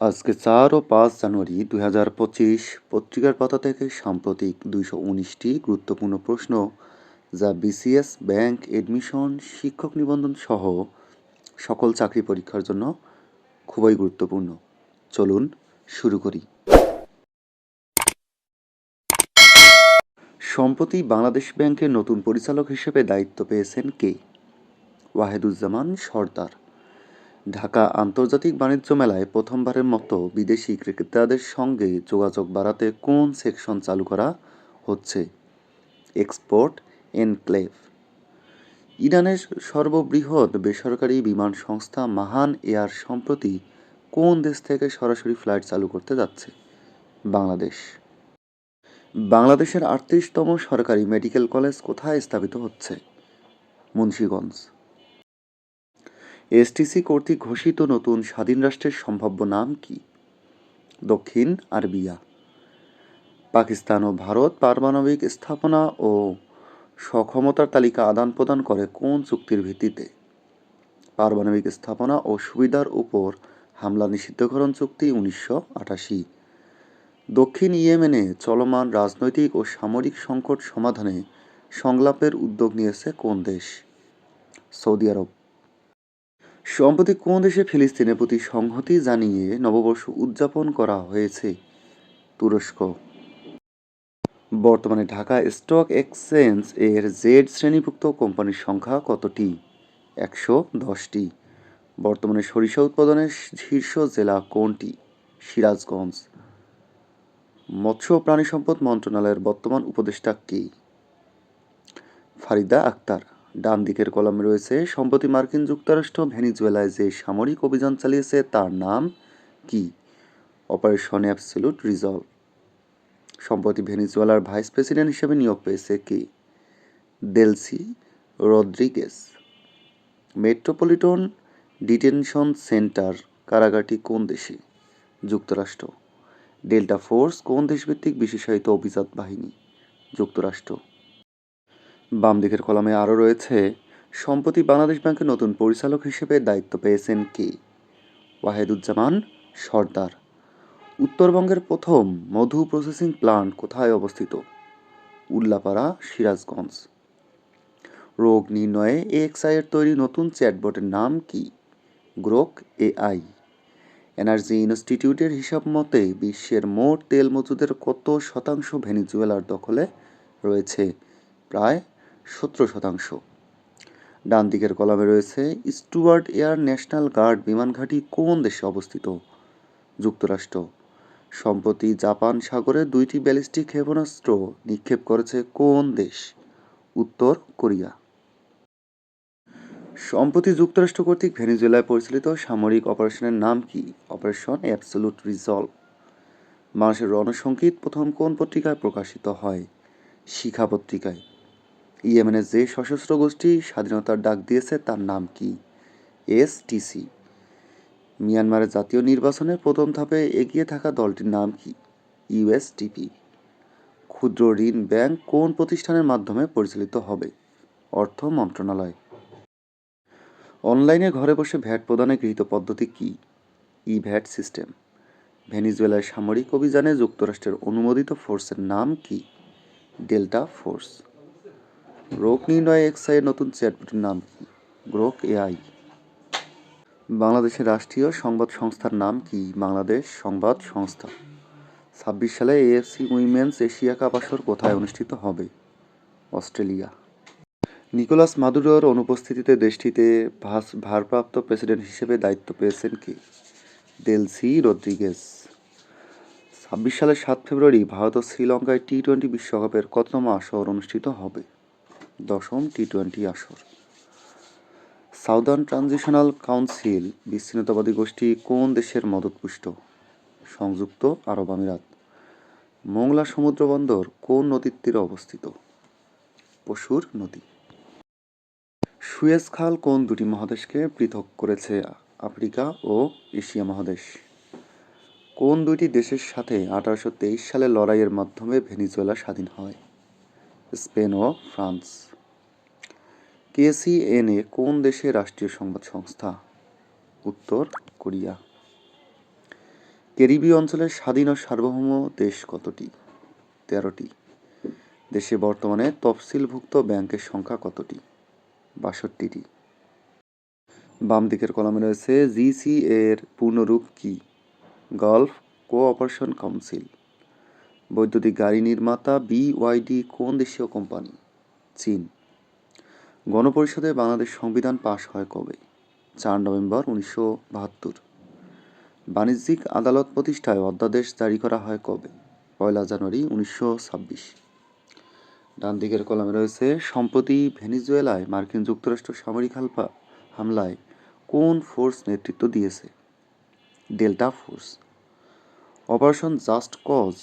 আজকে চার ও পাঁচ জানুয়ারি দুই হাজার পঁচিশ পত্রিকার পাতা থেকে সাম্প্রতিক দুইশো উনিশটি গুরুত্বপূর্ণ প্রশ্ন, যা বিসিএস, ব্যাংক, এডমিশন, শিক্ষক নিবন্ধন সহ সকল চাকরি পরীক্ষার জন্য খুবই গুরুত্বপূর্ণ। চলুন শুরু করি। সম্প্রতি বাংলাদেশ ব্যাংকের নতুন পরিচালক হিসেবে দায়িত্ব পেয়েছেন কে? ওয়াহেদুজ্জামান সর্দার। ঢাকা আন্তর্জাতিক বাণিজ্য মেলায় প্রথমবারের মতো বিদেশি ক্রেতাদের সঙ্গে যোগাযোগ বাড়াতে কোন সেকশন চালু করা হচ্ছে? Export, enclave. ইরানের সর্ববৃহৎ বেসরকারি বিমান সংস্থা মাহান এয়ার সম্প্রতি কোন দেশ থেকে সরাসরি ফ্লাইট চালু করতে যাচ্ছে? বাংলাদেশ। বাংলাদেশের আটত্রিশতম সরকারি মেডিকেল কলেজ কোথায় স্থাপিত হচ্ছে? মুন্সীগঞ্জ। এসটিসি কর্তৃক ঘোষিত নতুন স্বাধীন রাষ্ট্রের সম্ভাব্য নাম কি? দক্ষিণ আরবিয়া। পাকিস্তান ও ভারত পারমাণবিক স্থাপনা ও সক্ষমতার তালিকা আদান প্রদান করে কোন চুক্তির ভিত্তিতে? পারমাণবিক স্থাপনা ও সুবিধার উপর হামলা নিষিদ্ধকরণ চুক্তি উনিশশো আটাশি। দক্ষিণ ইয়েমেনে চলমান রাজনৈতিক ও সামরিক সংকট সমাধানে সংলাপের উদ্যোগ নিয়েছে কোন দেশ? সৌদি আরব। সম্প্রতি কোন দেশে ফিলিস্তিনের প্রতি সংহতি জানিয়ে নববর্ষ উদযাপন করা হয়েছে? তুরস্ক। বর্তমানে ঢাকা স্টক এক্সচেঞ্জ এর জেড শ্রেণীভুক্ত কোম্পানির সংখ্যা কতটি? একশো দশটি। বর্তমানে সরিষা উৎপাদনের শীর্ষ জেলা কোনটি? সিরাজগঞ্জ। মৎস্য প্রাণী সম্পদ মন্ত্রণালয়ের বর্তমান উপদেষ্টা কে? ফারিদা আক্তার। ডান দিকের কলামে রয়েছে, সম্প্রতি মার্কিন যুক্তরাষ্ট্র ভেনিজুয়েলায় যে সামরিক অভিযান চালিয়েছে তার নাম কি? অপারেশন অ্যাবসলিউট রিজলভ সম্প্রতি ভেনিজুয়েলার ভাইস প্রেসিডেন্ট হিসেবে নিয়োগ পেয়েছে কে? Delcy Rodriguez metropolitan detention center কারাগারটি কোন দেশে? যুক্তরাষ্ট্র। ডেল্টা ফোর্স কোন দেশভিত্তিক বিশেষায়িত অভিজাত বাহিনী? যুক্তরাষ্ট্র। বাম দিকের কলামে আরও রয়েছে, সম্প্রতি বাংলাদেশ ব্যাংকের নতুন পরিচালক হিসেবে দায়িত্ব পেয়েছেন কে? ওয়াহেদুজ্জামান সর্দার। উত্তরবঙ্গের প্রথম মধু প্রসেসিং প্লান্ট কোথায় অবস্থিত? উল্লাপাড়া, সিরাজগঞ্জ। রোগ নির্ণয়ে এক্সআই এর তৈরি নতুন চ্যাটবটের নাম কি? Grok AI. এনার্জি ইনস্টিটিউটের হিসাব মতে বিশ্বের মোট তেল মজুদের কত শতাংশ ভেনিজুয়েলার দখলে রয়েছে? প্রায় সতেরো শতাংশ। ডান দিকের কলামে রয়েছে, স্টুয়ার্ট এয়ার ন্যাশনাল গার্ড বিমান ঘাঁটি কোন দেশে অবস্থিত? যুক্তরাষ্ট্র। সম্প্রতি জাপান সাগরে দুইটি ব্যালিস্টিক ক্ষেপণাস্ত্র নিক্ষেপ করেছে কোন দেশ? উত্তর কোরিয়া। সম্প্রতি যুক্তরাষ্ট্র কর্তৃক ভেনিজুয়েলায় পরিচালিত সামরিক অপারেশনের নাম কি? Operation absolute resolve. মানুষের রণসঙ্গীত প্রথম কোন পত্রিকায় প্রকাশিত হয়? শিখা পত্রিকায়। ইয়েমেনের যে সশস্ত্র গোষ্ঠী স্বাধীনতার ডাক দিয়েছে, তার নাম কি? এসটিসি মিয়ানমারের জাতীয় নির্বাচনে প্রথম ধাপে এগিয়ে থাকা দলটির নাম কি? ইউএসটিপি ক্ষুদ্র ঋণ ব্যাংক কোন প্রতিষ্ঠানের মাধ্যমে পরিচালিত হবে? অর্থ মন্ত্রণালয়। অনলাইনে ঘরে বসে ভ্যাট প্রদানে গৃহীত পদ্ধতি কি? E VAT system. ভেনিজুয়েলার সামরিক অভিযানে যুক্তরাষ্ট্রের অনুমোদিত ফোর্সের নাম কি? Delta force. রোগ নির্ণয় এক্সআই নতুন চ্যাটবটের নাম কি গ্রোক এআই। বাংলাদেশের রাষ্ট্রীয় সংবাদ সংস্থার নাম কি? বাংলাদেশ সংবাদ সংস্থা। ছাব্বিশ সালে এএফসি উইমেন্স এশিয়া কাপ আসর কোথায় অনুষ্ঠিত হবে? অস্ট্রেলিয়া। নিকোলাস মাদুরোর অনুপস্থিতিতে দেশটিতে ভাস ভারপ্রাপ্ত প্রেসিডেন্ট হিসেবে দায়িত্ব পেয়েছেন কি? দেলসি রদ্রিগেস ছাব্বিশ সালের সাত ফেব্রুয়ারি ভারত ও শ্রীলঙ্কায় টি টোয়েন্টি বিশ্বকাপের কততম আসর অনুষ্ঠিত হবে? দশম টি টোয়েন্টি আসর। সাউদার্ন ট্রানজিশনাল কাউন্সিল বিচ্ছিন্নতাবাদী গোষ্ঠী কোন দেশের মদতপুষ্ট? সংযুক্ত আরব আমিরাত। মোংলা সমুদ্র বন্দর কোন নদীর তীরে অবস্থিত? পশুর নদী। সুয়েজ খাল কোন দুটি মহাদেশকে পৃথক করেছে আফ্রিকা ও এশিয়া মহাদেশ? কোন দুইটি দেশের সাথে আঠারোশো তেইশ সালে লড়াইয়ের মাধ্যমে ভেনিজুয়েলা স্বাধীন হয়? স্পেন ও ফ্রান্স। কেসিএনএ কোন দেশের রাষ্ট্রীয় সংবাদ সংস্থা? উত্তর, কোরিয়া। ক্যারিবীয় অঞ্চলের স্বাধীন ও সার্বভৌম দেশ কতটি? তেরোটি। দেশে বর্তমানে তফসিলভুক্ত ব্যাংকের সংখ্যা কতটি? বাষট্টিটি। বাম দিকের কলামে রয়েছে, জিসি এর পূর্ণরূপ কি? Gulf cooperation council. বৈদ্যুতিক গাড়ি নির্মাতা বিওয়াইডি কোন দেশীয় কোম্পানি? চীন। গণপরিষদে বাংলাদেশ সংবিধান পাশ হয় কবে? চার নভেম্বর উনিশশো বাহাত্তর। বাণিজ্যিক আদালত প্রতিষ্ঠায় অধ্যাদেশ জারি করা হয় কবে? পয়লা জানুয়ারি উনিশশো ছাব্বিশ। ডান দিকের কলামে রয়েছে, সম্প্রতি ভেনিজুয়েলায় মার্কিন যুক্তরাষ্ট্র সামরিক হালপা হামলায় কোন ফোর্স নেতৃত্ব দিয়েছে? Delta force. Operation just cause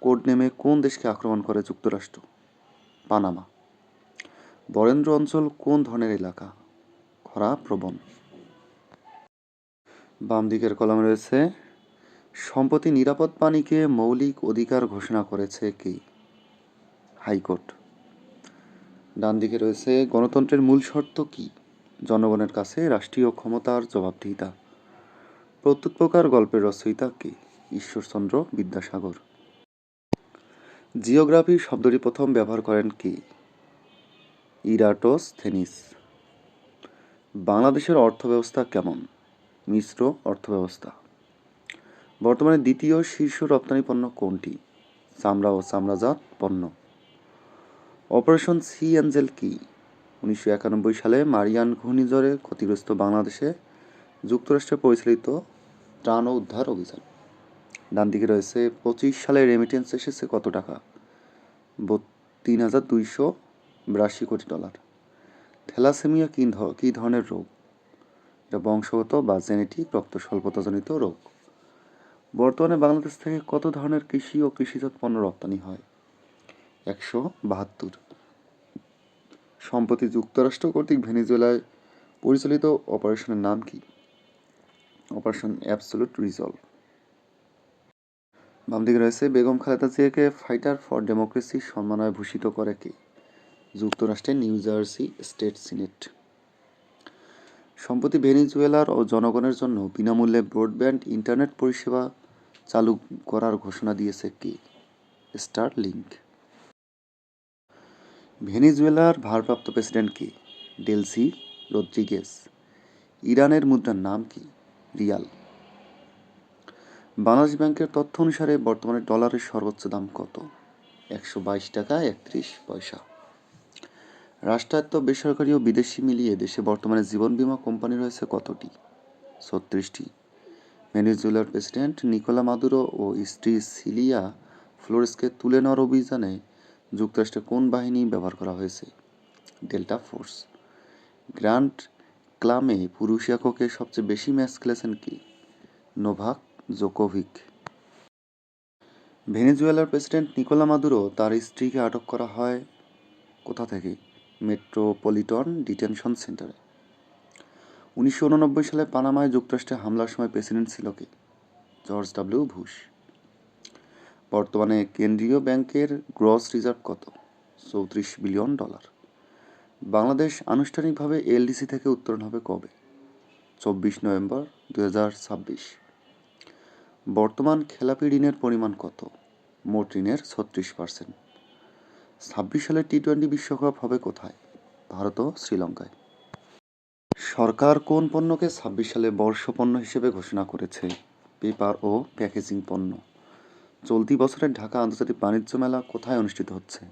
code নেমে কোন দেশকে আক্রমণ করে যুক্তরাষ্ট্র? পানামা। বরেন্দ্র অঞ্চল কোন ধরনের এলাকা? খরা, প্রবণ। বাম দিকের কলামে রয়েছে সম্পত্তি নিরাপদ পানিকে মৌলিক অধিকার ঘোষণা করেছে কি? হাইকোর্ট। ডান দিকে রয়েছে, গণতন্ত্রের মূল শর্ত কি? জনগণের কাছে রাষ্ট্রীয় ক্ষমতার জবাবদিহিতা। প্রত্যুত প্রকার গল্পের রচয়িতা কে? ঈশ্বরচন্দ্র বিদ্যাসাগর। জিওগ্রাফি শব্দটি প্রথম ব্যবহার করেন কে? ইরাটোস থেনিস। বাংলাদেশের অর্থব্যবস্থা কেমন? মিশ্র অর্থব্যবস্থা। বর্তমানে দ্বিতীয় শীর্ষ রপ্তানি পণ্য কোনটি? চামড়া ও চামড়াজাত পণ্য। অপারেশন সি অ্যাঞ্জেল কি? উনিশশো একানব্বই সালে মারিয়ান ঘূর্ণিঝড়ে ক্ষতিগ্রস্ত বাংলাদেশে যুক্তরাষ্ট্রে পরিচালিত ত্রাণ ও উদ্ধার অভিযান। ডান দিকে রয়েছে, পঁচিশ সালে রেমিটেন্স এসেছে কত টাকা? তিন হাজার দুইশো বিরাশি কোটি ডলার। থ্যালাসেমিয়া কী কী ধরনের রোগ? এটা বংশগত বা জেনেটিক রক্ত স্বল্পতাজনিত রোগ। বর্তমানে বাংলাদেশ থেকে কত ধরনের কৃষি ও কৃষিজাত পণ্য রপ্তানি হয়? একশো বাহাত্তর। সম্প্রতি যুক্তরাষ্ট্র কর্তৃক ভেনিজুয়েলায় পরিচালিত অপারেশনের নাম কি? Operation absolute resolve. বাম দিকে রয়েছে বেগম খালেদা জিয়াকে ফাইটার ফর ডেমোক্রেসি সম্মাননায় ভূষিত করে কে? যুক্তরাষ্ট্রের নিউ জার্সি স্টেট সিনেট। সম্প্রতি ভেনিজুয়েলার ও জনগণের জন্য বিনামূল্যে ব্রডব্যান্ড ইন্টারনেট পরিষেবা চালু করার ঘোষণা দিয়েছে কে? স্টার লিঙ্ক ভেনিজুয়েলার ভারপ্রাপ্ত প্রেসিডেন্ট কে? ডেলসি রদ্রিগেস ইরানের মুদ্রার নাম কি? রিয়াল। বাংলাদেশ ব্যাংকের তথ্য অনুসারে বর্তমানে ডলারের সর্বোচ্চ দাম কত? একশো বাইশ টাকা একত্রিশ পয়সা। রাষ্ট্রায়ত্ত, বেসরকারি ও বিদেশি মিলিয়ে দেশে বর্তমানে জীবন বীমা কোম্পানি রয়েছে কতটি? ছত্রিশটি। ভেনেজুয়েলার প্রেসিডেন্ট নিকোলা মাদুরো ও স্ত্রী সিলিয়া ফ্লোরেসকে তুলে নেওয়ার অভিযানে যুক্তরাষ্ট্রে কোন বাহিনী ব্যবহার করা হয়েছে? Delta force. গ্র্যান্ড ক্লামে পুরুষ এককে সবচেয়ে বেশি ম্যাচ খেলেছেন কি? Novak Djokovic. ভেনেজুয়েলার প্রেসিডেন্ট নিকোলা মাদুরো তার স্ত্রীকে আটক করা হয় কোথা থেকে? মেট্রোপলিটন ডিটেনশন সেন্টারে। উনিশশো উননব্বই সালে পানামায় যুক্তরাষ্ট্রে হামলার সময় প্রেসিডেন্ট ছিল কে? George W Bush. বর্তমানে কেন্দ্রীয় ব্যাংকের গ্রস রিজার্ভ কত? চৌত্রিশ বিলিয়ন ডলার। বাংলাদেশ আনুষ্ঠানিকভাবে এলডিসি থেকে উত্তরণ হবে কবে? চব্বিশ নভেম্বর দু বর্তমান খেলাপি ঋণের পরিমাণ কত? মোট ঋণের ছত্রিশ পার্সেন্ট। ছাব্বিশ সালে টি টোয়েন্টি বিশ্বকাপ হবে কোথায়? ভারত ও শ্রীলঙ্কায়। সরকার কোন পণ্যকে ছাব্বিশ সালে বর্ষপণ্য হিসেবে ঘোষণা করেছে? পেপার ও প্যাকেজিং পণ্য। চলতি বছরের ঢাকা আন্তর্জাতিক বাণিজ্য মেলা কোথায় অনুষ্ঠিত হচ্ছে?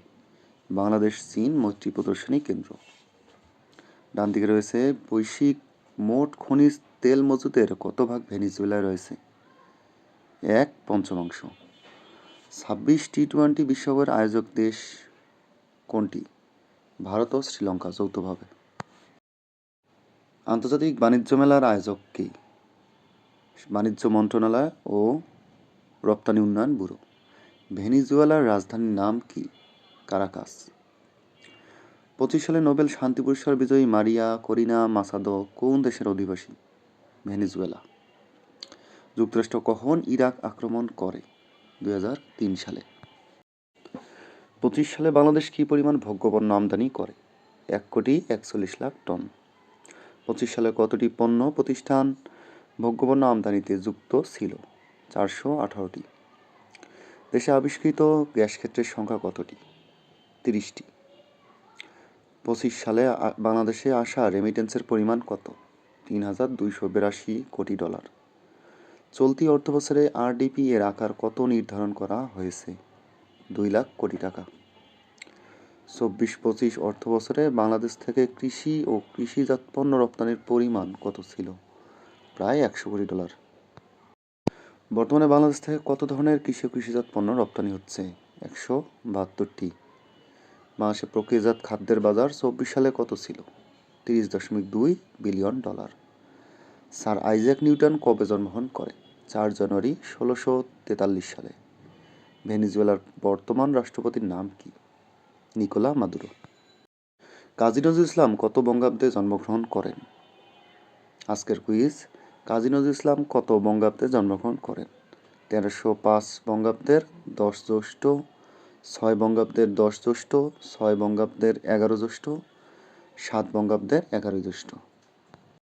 বাংলাদেশ, চীন, মৈত্রী প্রদর্শনী কেন্দ্র। ডান দিকে রয়েছে বৈশ্বিক মোট খনিজ তেল মজুদের কত ভাগ ভেনিজুয়েলায় রয়েছে? এক পঞ্চমাংশ। ছাব্বিশ টি টোয়েন্টি বিশ্বকাপের আয়োজক দেশ কোনটি? ভারত ও শ্রীলঙ্কা যৌথভাবে। আন্তর্জাতিক বাণিজ্য মেলার আয়োজক কে? বাণিজ্য মন্ত্রণালয় ও রপ্তানি উন্নয়ন ব্যুরো। ভেনিজুয়েলার রাজধানীর নাম কি? কারাকাস। পঁচিশ সালে নোবেল শান্তি পুরস্কার বিজয়ী মারিয়া করিনা মাসাদো কোন দেশের অধিবাসী? ভেনিজুয়েলা। যুক্তরাষ্ট্র কখন ইরাক আক্রমণ করে? দুই হাজার তিন সালে। পঁচিশ সালে বাংলাদেশ কী পরিমাণ ভোগ্যপণ্য আমদানি করে? এক কোটি একচল্লিশ লাখ টন। পঁচিশ সালে কতটি পণ্য প্রতিষ্ঠান ভোগ্যপণ্য আমদানিতে যুক্ত ছিল? চারশো আঠারোটি। দেশে আবিষ্কৃত গ্যাস ক্ষেত্রের সংখ্যা কতটি? তিরিশটি। পঁচিশ সালে বাংলাদেশে আসা রেমিটেন্সের পরিমাণ কত? তিন হাজার দুইশো বিরাশি কোটি ডলার। চলতি অর্থবছরে আরডিপি এর আকার কত নির্ধারণ করা হয়েছে? দুই লাখ কোটি টাকা। চব্বিশ পঁচিশ অর্থ বছরে বাংলাদেশ থেকে কৃষি ও কৃষিজাত পণ্য রপ্তানির পরিমাণ কত ছিল? প্রায় একশো কোটি ডলার। বর্তমানে বাংলাদেশ থেকে কত ধরনের কৃষি ও কৃষিজাত পণ্য রপ্তানি হচ্ছে? একশো বাহাত্তরটি। বাংলাদেশে প্রক্রিয়াজাত খাদ্যের বাজার চব্বিশ সালে কত ছিল? তিরিশ দশমিক দুই billion dollar. Sir Isaac Newton কবে জন্মগ্রহণ করেন চার জানুয়ারি ষোলোশো তেতাল্লিশ সালে। ভেনিজুয়েলার বর্তমান রাষ্ট্রপতির নাম কি? Nicolas Maduro. কাজী নজরুল ইসলাম কত বঙ্গাব্দে জন্মগ্রহণ করেন? আজকের কুইজ, কাজী নজরুল ইসলাম কত বঙ্গাব্দে জন্মগ্রহণ করেন? তেরোশো পাঁচ বঙ্গাব্দের দশ জ্যৈষ্ঠ, ছয় বঙ্গাব্দের দশ জ্যৈষ্ঠ, ছয় বঙ্গাব্দের এগারো জ্যৈষ্ঠ, সাত বঙ্গাব্দের এগারো জ্যৈষ্ঠ।